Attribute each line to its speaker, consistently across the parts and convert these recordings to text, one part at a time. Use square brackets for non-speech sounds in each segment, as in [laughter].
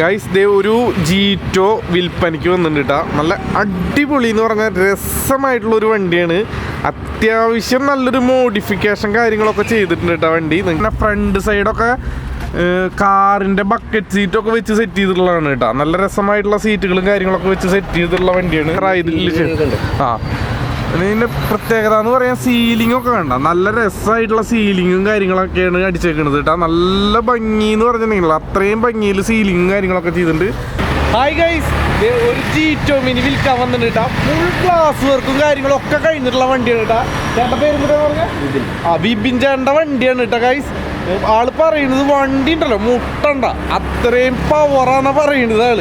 Speaker 1: Guys ദേ ഒരു ജീറ്റോ വിൽപ്പനയ്ക്ക് വന്നിട്ടുണ്ട് കേട്ടോ നല്ല അടിപൊളി എന്ന് പറഞ്ഞാൽ രസമായിട്ടുള്ള ഒരു വണ്ടിയാണ്. അത്യാവശ്യം നല്ലൊരു മോഡിഫിക്കേഷൻ കാര്യങ്ങളൊക്കെ ചെയ്തിട്ടുണ്ട് കേട്ടോ വണ്ടി. നിങ്ങളുടെ ഫ്രണ്ട് സൈഡൊക്കെ കാറിന്റെ ബക്കറ്റ് സീറ്റൊക്കെ വെച്ച് സെറ്റ് ചെയ്തിട്ടുള്ളതാണ് കേട്ടോ നല്ല രസമായിട്ടുള്ള സീറ്റുകളും കാര്യങ്ങളൊക്കെ വെച്ച് സെറ്റ് ചെയ്തിട്ടുള്ള വണ്ടിയാണ്. ആ. ഇതിന്റെ പ്രത്യേകത എന്ന് പറയാൻ സീലിംഗ് ഒക്കെ വേണ്ട. നല്ല രസമായിട്ടുള്ള സീലിങ്ങും കാര്യങ്ങളൊക്കെയാണ് അടിച്ചേക്കുന്നത് കേട്ടോ. നല്ല ഭംഗി എന്ന് പറഞ്ഞിട്ടുണ്ടെങ്കിൽ അത്രയും ഭംഗിയിൽ സീലിങ്ങും കാര്യങ്ങളൊക്കെ ചെയ്തിട്ടുണ്ട്. ഹായ് ഗൈസ് ഒരു ജീറ്റോ മിനി വിൽക്കാൻ വന്നിട്ട് കേട്ടാ. ഫുൾ ഗ്ലാസ് വർക്കും കാര്യങ്ങളും ഒക്കെ കഴിഞ്ഞിട്ടുള്ള വണ്ടിയാണ് കേട്ടോ. ചേട്ടന്റെ പേര് എന്താ പറഞ്ഞ? ആ ബിബിൻ ചേട്ടന്റെ വണ്ടിയാണ് കേട്ടോ ഗൈസ് ആൾ പറയുന്നത് വണ്ടി ഉണ്ടല്ലോ മുട്ടണ്ട. അത്രയും പവറാണ് പറയുന്നത് ആൾ.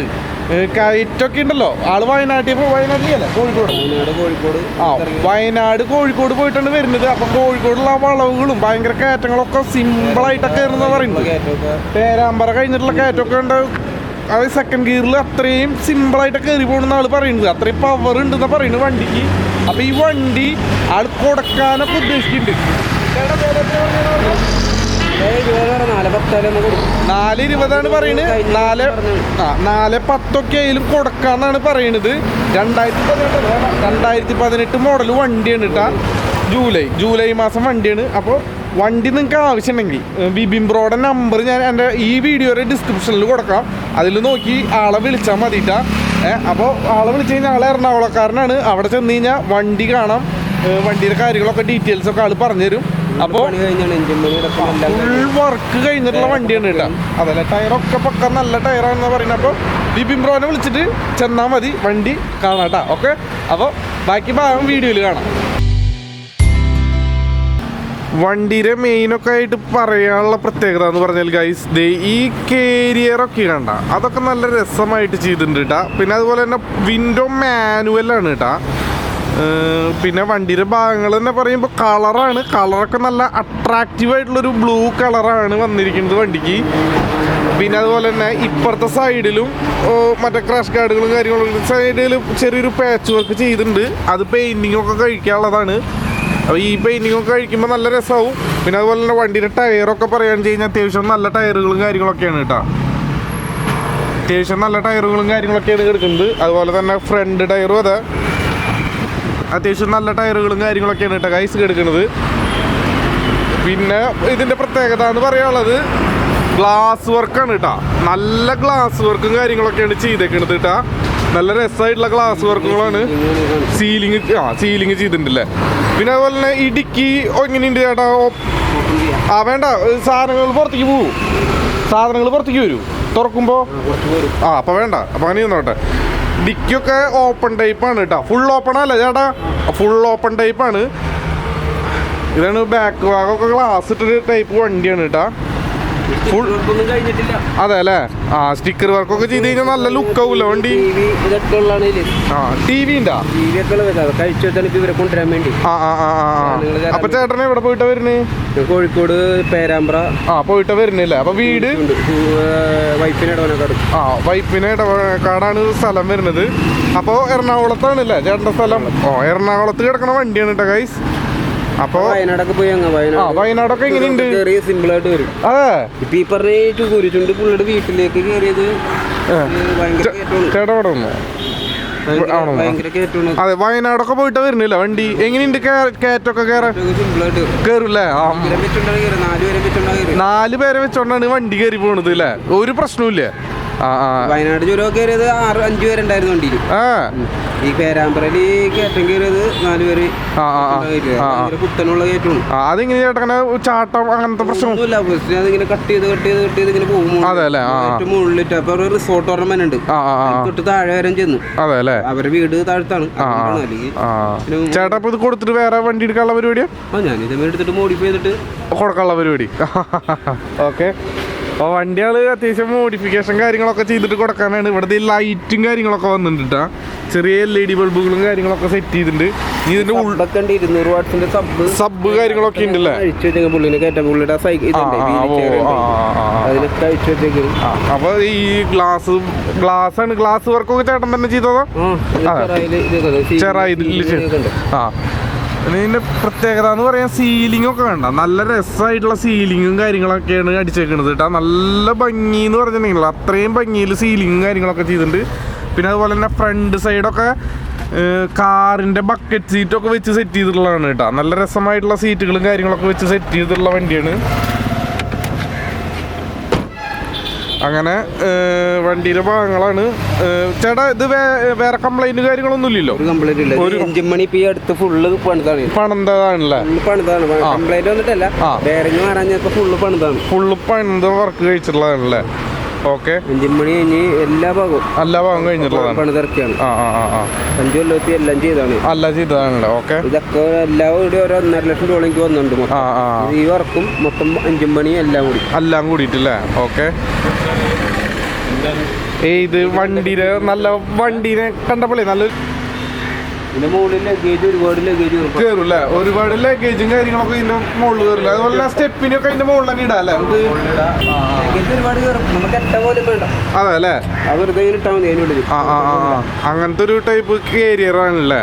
Speaker 1: കയറ്റൊക്കെ ഉണ്ടല്ലോ. ആൾ വയനാട്ടിൽ വയനാട്ടിലല്ലേ? കോഴിക്കോട്.
Speaker 2: കോഴിക്കോട്.
Speaker 1: ആ വയനാട് കോഴിക്കോട് പോയിട്ടാണ് വരുന്നത്. അപ്പൊ കോഴിക്കോടുള്ള ആ വളവുകളും ഭയങ്കര കയറ്റങ്ങളൊക്കെ സിമ്പിൾ ആയിട്ടൊക്കെ കയറുന്ന പറയുന്നത് പേരാമ്പറ കഴിഞ്ഞിട്ടുള്ള കയറ്റമൊക്കെ ഉണ്ട്. അത് സെക്കൻഡ് ഗിയറിൽ അത്രയും സിമ്പിൾ ആയിട്ട് കയറി പോകുന്ന ആൾ പറയുന്നത്. അത്രയും പവർ ഉണ്ടെന്ന് പറയുന്നത് വണ്ടിക്ക്. അപ്പൊ ഈ വണ്ടി ആൾ കൊടുക്കാനൊക്കെ ഉദ്ദേശിക്കുന്നുണ്ട് ചേട്ടാ, പേര് എത്രയാ പറഞ്ഞത്?
Speaker 2: നാല്
Speaker 1: ഇരുപതാണ് പറയുന്നത് നാല് ആ നാല് പത്തൊക്കെ ആയാലും കൊടുക്കാന്നാണ് പറയണത്. രണ്ടായിരത്തി പതിനെട്ട് രണ്ടായിരത്തി പതിനെട്ട് മോഡൽ വണ്ടിയാണ് കേട്ടാ ജൂലൈ ജൂലൈ മാസം വണ്ടിയാണ്. അപ്പോൾ വണ്ടി നിങ്ങൾക്ക് ആവശ്യമുണ്ടെങ്കിൽ ബിബിൻ ബ്രോയുടെ നമ്പർ ഞാൻ എന്റെ ഈ വീഡിയോയുടെ ഡിസ്ക്രിപ്ഷനിൽ കൊടുക്കാം. അതിൽ നോക്കി ആളെ വിളിച്ചാൽ മതിട്ടാ അപ്പോൾ ആളെ വിളിച്ച് കഴിഞ്ഞാൽ ആളെ എറണാകുളക്കാരനാണ്. അവിടെ ചെന്ന് കഴിഞ്ഞാൽ വണ്ടി കാണാം. വണ്ടിയുടെ കാര്യങ്ങളൊക്കെ ഡീറ്റെയിൽസ് ഒക്കെ ആൾ പറഞ്ഞുതരും. അപ്പോൾ
Speaker 2: എല്ലാം
Speaker 1: ഫുൾ വർക്ക് കഴിഞ്ഞിട്ടുള്ള വണ്ടിയാണ് കേട്ടോ. അതല്ല ടയറൊക്കെ പക്ക നല്ല ടയറാണെന്ന് പറയുന്നത് അപ്പോൾ ബിപിൻ ബ്രോനെ വിളിച്ചിട്ട് ചെന്നാൽ മതി വണ്ടി കാണാം കേട്ടോ ഓക്കെ അപ്പോൾ ബാക്കി ഭാഗം വീഡിയോയിൽ കാണാം. വണ്ടിയുടെ മെയിനൊക്കെ ആയിട്ട് പറയാനുള്ള പ്രത്യേകത എന്ന് പറഞ്ഞാൽ ഗൈസ് ദേ ഈ കേരിയറൊക്കെ കണ്ട അതൊക്കെ നല്ല രസമായിട്ട് ചെയ്തിട്ടുണ്ട് കേട്ടാ പിന്നെ അതുപോലെ തന്നെ വിൻഡോ മാനുവലാണ് കേട്ടാ ഏർ പിന്നെ വണ്ടിയുടെ ഭാഗങ്ങൾ തന്നെ പറയുമ്പോൾ കളറാണ്. കളറൊക്കെ നല്ല അട്രാക്റ്റീവ് ആയിട്ടുള്ളൊരു ബ്ലൂ കളറാണ് വന്നിരിക്കുന്നത് വണ്ടിക്ക്. പിന്നെ അതുപോലെ തന്നെ ഇപ്പുറത്തെ സൈഡിലും മറ്റേ ക്രാഷ് ഗാർഡുകളും കാര്യങ്ങളും സൈഡിൽ ചെറിയൊരു പാച്ച് വർക്ക് ചെയ്തിട്ടുണ്ട്. അത് പെയിന്റിങ്ങൊക്കെ കഴിക്കാനുള്ളതാണ്. അപ്പോൾ ഈ പെയിന്റിങ്ങൊക്കെ കഴിക്കുമ്പോൾ നല്ല രസമാവും. പിന്നെ അതുപോലെ തന്നെ വണ്ടിയുടെ ടയറൊക്കെ പറയുകയാണെന്ന് കഴിഞ്ഞാൽ അത്യാവശ്യം നല്ല ടയറുകളും കാര്യങ്ങളൊക്കെയാണ് കേട്ടോ. അത്യാവശ്യം നല്ല ടയറുകളും കാര്യങ്ങളൊക്കെയാണ് കിടക്കുന്നത് അതുപോലെ തന്നെ ഫ്രണ്ട് ടയറും അതെ. അത്യാവശ്യം നല്ല ടയറുകളും കാര്യങ്ങളൊക്കെയാണ് കേട്ടോ ഗൈസ് എടുക്കുന്നത്. പിന്നെ ഇതിന്റെ പ്രത്യേകത എന്ന് പറയാനുള്ളത് ഗ്ലാസ് വർക്കാണ് കേട്ടോ. നല്ല ഗ്ലാസ് വർക്കും കാര്യങ്ങളൊക്കെയാണ് ചെയ്തേക്കണത് കേട്ടാ. നല്ല രസമായിട്ടുള്ള ഗ്ലാസ് വർക്കുകളാണ് സീലിംഗ് ആ സീലിംഗ് ചെയ്തിട്ടുണ്ടല്ലേ. പിന്നെ അതുപോലെ തന്നെ ഇടുക്കി എങ്ങനെയുണ്ട് ചേട്ടാ. ആ വേണ്ട സാധനങ്ങൾ പുറത്തേക്ക് പോകും സാധനങ്ങൾ പുറത്തേക്ക് വരൂ. തുറക്കുമ്പോൾ ആ അപ്പോൾ വേണ്ട അപ്പോൾ അങ്ങനെ ഇരുന്നോട്ടെ ഡിക്കിയൊക്കെ ഓപ്പൺ ടൈപ്പാണ് കേട്ടോ ഫുൾ ഓപ്പൺ അല്ല ചേട്ടാ. ഫുൾ ഓപ്പൺ ടൈപ്പാണ് ഇതാണ് ബാക്ക് ഭാഗമൊക്കെ ഗ്ലാസ് ഇട്ടൊരു ടൈപ്പ് വണ്ടിയാണ് കേട്ടാ ഫുൾ അതെ അല്ലേ? ആ സ്റ്റിക്കർ വർക്കൊക്കെ ചെയ്ത് കഴിഞ്ഞാൽ നല്ല ലുക്ക് ആവൂല വണ്ടി? ആ ടി വി ഉണ്ടാ അപ്പൊ ചേട്ടനെ എവിടെ പോയിട്ടാ വരുന്നേ?
Speaker 2: കോഴിക്കോട് പേരാമ്പ്ര.
Speaker 1: ആ പോയിട്ടാ വരുന്നില്ല? അപ്പൊ വീട്?
Speaker 2: വൈപ്പിന് ഇടവനക്കാട്
Speaker 1: ആ വൈപ്പിന് ഇടവക്കാടാണ് സ്ഥലം വരുന്നത്. അപ്പോ എറണാകുളത്താണ് അല്ലേ ചേട്ടന്റെ സ്ഥലം ഓ എറണാകുളത്ത് കിടക്കണ വണ്ടിയാണ് കേട്ടോ ഗൈസ് അപ്പോൾ
Speaker 2: വയനാടൊക്കെ പോയി അങ്ങ് വയനാട്.
Speaker 1: വയനാടൊക്കെ എങ്ങനെയുണ്ട്?
Speaker 2: ചെറിയ സിമ്പിൾ ആയിട്ട് വരും.
Speaker 1: അതെ.
Speaker 2: ഇപ്പൊ ഈ പറഞ്ഞ കുരിച്ചുണ്ട് പുള്ളിയുടെ വീട്ടിലേക്ക് കയറിയത് ഭയങ്കര കയറ്റമാണ്
Speaker 1: ചേട്ടാ
Speaker 2: ഭയങ്കര-
Speaker 1: ആണോ? അതെ വയനാടൊക്കെ പോയിട്ട് വരുന്നില്ല വണ്ടി? എങ്ങനെയുണ്ട് കയറ്റൊക്കെ കയറാൻ കയറില്ലേ
Speaker 2: നാല് പേരെ
Speaker 1: വെച്ചോണ്ടാണ് വണ്ടി കയറി പോണത് അല്ലേ ഒരു പ്രശ്നവും
Speaker 2: വയനാട് ചുരം കയറിയത് ആറ് അഞ്ചു പേരുണ്ടായിരുന്നു വണ്ടിയിൽ.
Speaker 1: ആ.
Speaker 2: ഈ പേരാമ്പ്രയിൽ കയറ്റം കയറിയത് നാല് പേര്. ഭയങ്കര കുത്തനുള്ള കയറ്റമാണ്.
Speaker 1: അതെങ്ങനെ ചേട്ടാ അങ്ങനെ ചാട്ടം അങ്ങനത്തെ പ്രശ്നം?
Speaker 2: ഒന്നുമില്ല ബസ്സിന് അതിങ്ങനെ കട്ട് ചെയ്ത് കട്ട് ചെയ്ത് കട്ട് ചെയ്ത് ഇങ്ങനെ പോകും. ഏറ്റവും മുകളിലിട്ട്. അപ്പൊ ഒരു റിസോർട്ട് ഓർമ്മ ഉണ്ട്. തൊട്ട് താഴെ വരെ ചെന്ന്.
Speaker 1: അതെ
Speaker 2: അവരുടെ വീട് താഴത്താണ്.
Speaker 1: ചേട്ടാ ഇപ്പൊ ഇത് കൊടുത്തിട്ട് വേറെ വണ്ടി എടുക്കാനുള്ള പരിപാടിയാ?
Speaker 2: ഇതേ എടുത്തിട്ട് മോഡിഫൈ ചെയ്തിട്ട്
Speaker 1: കൊടുക്കാനുള്ള പരിപാടി. [laughs] ഓക്കെ. അപ്പോൾ വണ്ടികൾ അത്യാവശ്യം മോഡിഫിക്കേഷൻ കാര്യങ്ങളൊക്കെ ചെയ്തിട്ട് കൊടുക്കാനാണ്. ഇവിടുത്തെ ലൈറ്റും കാര്യങ്ങളൊക്കെ വന്നിട്ടുണ്ട് ട്ടാ. ചെറിയ എൽ ഇ ഡി ബൾബുകളും കാര്യങ്ങളൊക്കെ സെറ്റ് ചെയ്തിട്ടുണ്ട്. ഇതിന്റെ
Speaker 2: ഉണ്ട് ഇരുന്നൂറ് വാട്സിന്റെ സബ്
Speaker 1: സബ് കാര്യങ്ങളൊക്കെ ഉണ്ടല്ലേ?
Speaker 2: അഴിച്ചു വെച്ചേക്കും പുള്ളിനെ പുള്ളിയുടെ വെച്ചേക്കും.
Speaker 1: അപ്പൊ ഈ ഗ്ലാസ് ഗ്ലാസ് ആണ് ഗ്ലാസ് വർക്കൊക്കെ ചേട്ടൻ തന്നെ ചെയ്തതോ? ചെറായി. ആ. പിന്നെ ഇതിന്റെ പ്രത്യേകത എന്ന് പറയാൻ സീലിംഗ് ഒക്കെ കണ്ട നല്ല രസമായിട്ടുള്ള സീലിങ്ങും കാര്യങ്ങളൊക്കെയാണ് അടിച്ചേക്കുന്നത് കേട്ടോ നല്ല ഭംഗി എന്ന് പറഞ്ഞിട്ടുണ്ടെങ്കിൽ അത്രയും ഭംഗിയിൽ സീലിങ്ങും കാര്യങ്ങളൊക്കെ ചെയ്തിട്ടുണ്ട്. പിന്നെ അതുപോലെ തന്നെ ഫ്രണ്ട് സൈഡൊക്കെ കാറിന്റെ ബക്കറ്റ് സീറ്റൊക്കെ വെച്ച് സെറ്റ് ചെയ്തിട്ടുള്ളതാണ് കേട്ടോ നല്ല രസമായിട്ടുള്ള സീറ്റുകളും കാര്യങ്ങളൊക്കെ വെച്ച് സെറ്റ് ചെയ്തിട്ടുള്ള വണ്ടിയാണ്. അങ്ങനെ വണ്ടിയിലെ ഭാഗങ്ങളാണ്. ചേട്ടാ ഇത് വേറെ കംപ്ലൈന്റ് കാര്യങ്ങളൊന്നും ഇല്ലല്ലോ?
Speaker 2: കംപ്ലൈന്റ് ഇല്ല.
Speaker 1: ഒരു-
Speaker 2: മണി ഇപ്പൊ ഈ അടുത്ത് ഫുള്ള് പണിതാണ്.
Speaker 1: പണിതാണല്ലേ?
Speaker 2: ഫുള്ള് പണിതാണ്. കംപ്ലൈന്റ് വന്നിട്ടല്ല. മാറാഞ്ഞപ്പോ ഫുള്ള് പണിതാണ്.
Speaker 1: ഫുള്ള് പണിത വർക്ക് കഴിച്ചിട്ടുള്ളതാണല്ലേ? ഓക്കെ
Speaker 2: അഞ്ചുമണി മണി കഴിഞ്ഞ് എല്ലാ ഭാഗവും.
Speaker 1: എല്ലാ ഭാഗവും കഴിഞ്ഞിട്ടുള്ളതാണ്.
Speaker 2: പണിതിറക്കിയാണ്. അഞ്ചു കൊല്ലത്തി എല്ലാം ചെയ്താണ്.
Speaker 1: എല്ലാം ചെയ്തതാണല്ലേ? ഓക്കെ
Speaker 2: ഇതൊക്കെ എല്ലാം കൂടി ഒരു ഒന്നര ലക്ഷം രൂപ എനിക്ക് വന്നിട്ടുണ്ട് ഈ വർക്കും മൊത്തം അഞ്ചുമണി എല്ലാം കൂടി.
Speaker 1: എല്ലാം കൂടിയിട്ടില്ലേ? ഓക്കെ ഇത് വണ്ടിനെ നല്ല വണ്ടിനെ കണ്ടപ്പോഴേ നല്ല
Speaker 2: ഒരുപാട് ലഗേജ്
Speaker 1: കാര്യങ്ങളൊക്കെ ഇതിന്റെ മുകളിൽ കയറില്ല അതുപോലെ സ്റ്റെപ്പിനൊക്കെ അതിന്റെ മുകളിൽ തന്നെ ഇടാം. അല്ലേ? അതെ. അങ്ങനത്തെ ഒരു ടൈപ്പ് കേരിയർ ആണല്ലേ?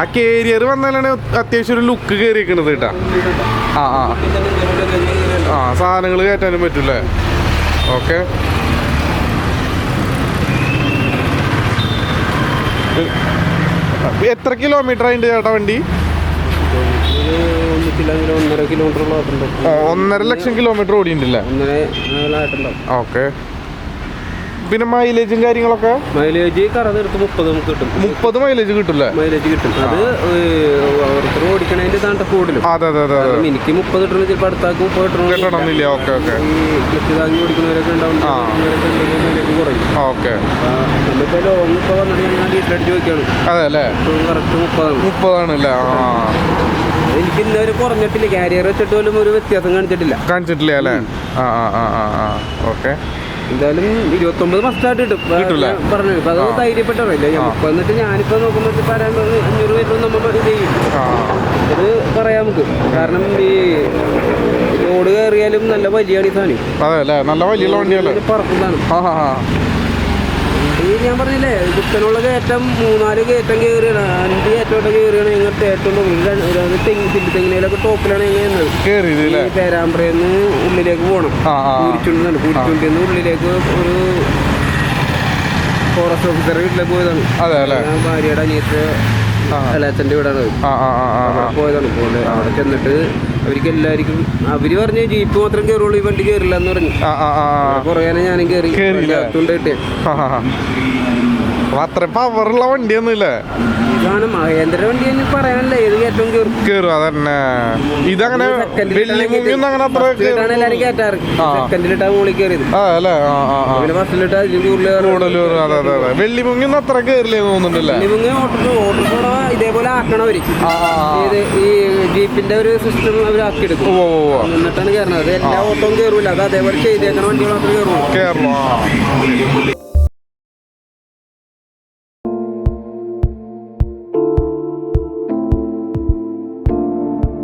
Speaker 1: ആ കേരിയർ വന്നാലാണ് അത്യാവശ്യം ഒരു ലുക്ക് കയറിയിരിക്കണത് കേട്ടാ. ആ ആ. ആ സാധനങ്ങൾ കയറ്റാനും പറ്റൂലേ ഓക്കെ എത്ര കിലോമീറ്റർ അതിന്റെ ചേട്ടാ വണ്ടി?
Speaker 2: ഒന്നര
Speaker 1: ലക്ഷം കിലോമീറ്റർ ഓടിയിട്ടുണ്ടല്ലേ ഓക്കെ. പിന്നെ മൈലേജും കാര്യങ്ങളൊക്കെ?
Speaker 2: മൈലേജ് മുപ്പത് നമുക്ക് കിട്ടും.
Speaker 1: മുപ്പത് മൈലേജ് കിട്ടില്ലേ
Speaker 2: മൈലേജ് കിട്ടും. അത് ഓരോരുത്തർ ഓടിക്കണതിന്റെ താണ്ട കൂടുതലും.
Speaker 1: അതെ അതെ അതെ
Speaker 2: എനിക്ക് മുപ്പത് കിട്ടണം ചിലപ്പോൾ അടുത്താക്ക് മുപ്പത് കിട്ടണം
Speaker 1: കിട്ടണമെന്നില്ല ഓക്കെ ഓക്കെ.
Speaker 2: ക്ലച്ച് താങ്ങി ഓടിക്കുന്നവരൊക്കെ ഉണ്ടാവും
Speaker 1: ആ.
Speaker 2: മൈലേജ് കുറയും.
Speaker 1: ഓക്കെ.
Speaker 2: ആ, നമ്മളിപ്പോ ലോങ് ഇപ്പൊ വന്നിട്ട് ഞാൻ വീട്ടിലടിച്ച് നോക്കിയാണ്
Speaker 1: അതെ അല്ലേ?
Speaker 2: കറക്റ്റ് മുപ്പതാണ്. എനിക്ക് ഇന്നൊരു കുറഞ്ഞിട്ടില്ല. കാരിയർ വെച്ചിട്ട് പോലും ഒരു വ്യത്യാസം കാണിച്ചിട്ടില്ല.
Speaker 1: കാണിച്ചിട്ടില്ല അല്ലേ? ആ ആ ആ ആ. ഓക്കെ.
Speaker 2: എന്തായാലും ഇരുപത്തൊമ്പത് ഫസ്റ്റായിട്ട് കിട്ടും? പറഞ്ഞു. അപ്പൊ അത് ധൈര്യപ്പെട്ടവരല്ലേ? നമുക്ക് എന്നിട്ട് ഞാനിപ്പോ നോക്കുമ്പോൾ പറയാൻ അഞ്ഞൂറ് പേര് നമ്മൾ ഇത് ചെയ്യും. ഇത് പറയാം നമുക്ക്. കാരണം ഈ റോഡ് കയറിയാലും നല്ല വലിയാണ് ഈ സാധനം.
Speaker 1: അതെ അല്ലേ? നല്ല വലിയ
Speaker 2: പറക്കുന്നതാണ് ഈ ഞാൻ പറഞ്ഞില്ലേ? കുത്തനുള്ള കയറ്റം മൂന്നാൽ കയറ്റം കയറിയാണ് അഞ്ച് കയറ്റോട്ടം കയറിയാണ് ഞങ്ങൾക്ക് ഏറ്റവും തെങ്ങ് തിരി തെങ്ങിനൊക്കെ ടോപ്പിലാണ് ഞങ്ങൾ പേരാമ്പ്രയെന്ന് ഉള്ളിലേക്ക് പോകണം. കൂരിച്ചുണ്ടെന്നാണ് കൂരിച്ചുണ്ടിന്ന് ഉള്ളിലേക്ക് ഒരു ഫോറസ്റ്റ് ഓഫീസറെ വീട്ടിലേക്ക് പോയതാണ്. ഭാര്യയുടെ അനിയത്തെ
Speaker 1: ആ.
Speaker 2: അലാച്ചന്റെ വീടാണ്
Speaker 1: ആ ആ ആ ആ
Speaker 2: പോയതാണ് പോലെ അവിടെ ചെന്നിട്ട് അവർക്ക് എല്ലാവർക്കും അവർ പറഞ്ഞ ജീപ്പ് മാത്രം കയറുള്ളൂ ഈ വണ്ടി കയറില്ല എന്ന് പറഞ്ഞു കുറേ നേരം ഞാനും കയറി
Speaker 1: കേറിയില്ല? അത്ര പവറുള്ള ഉള്ള ഇല്ലേ
Speaker 2: ഇതാണ് മഹേന്ദ്ര വണ്ടി എന്ന് പറയാനല്ല ഏത് കയറ്റവും കയറും
Speaker 1: കേറും അതന്നെ. ഇതങ്ങനെ അങ്ങനെ അത്ര അത്ര കേറില്ലേ തോന്നുന്നുണ്ടല്ലേ?
Speaker 2: ഇതേപോലെ ആക്കണവര്. ഈ ജീപ്പിന്റെ ഒരു സിസ്റ്റം അവർ ആക്കിയെടുക്കും. എന്നിട്ടാണ് എല്ലാ ഓട്ടവും കയറൂല അത് അതേപോലെ ചെയ്തേക്കണ വണ്ടികൾ മാത്രമേ കയറുള്ളൂ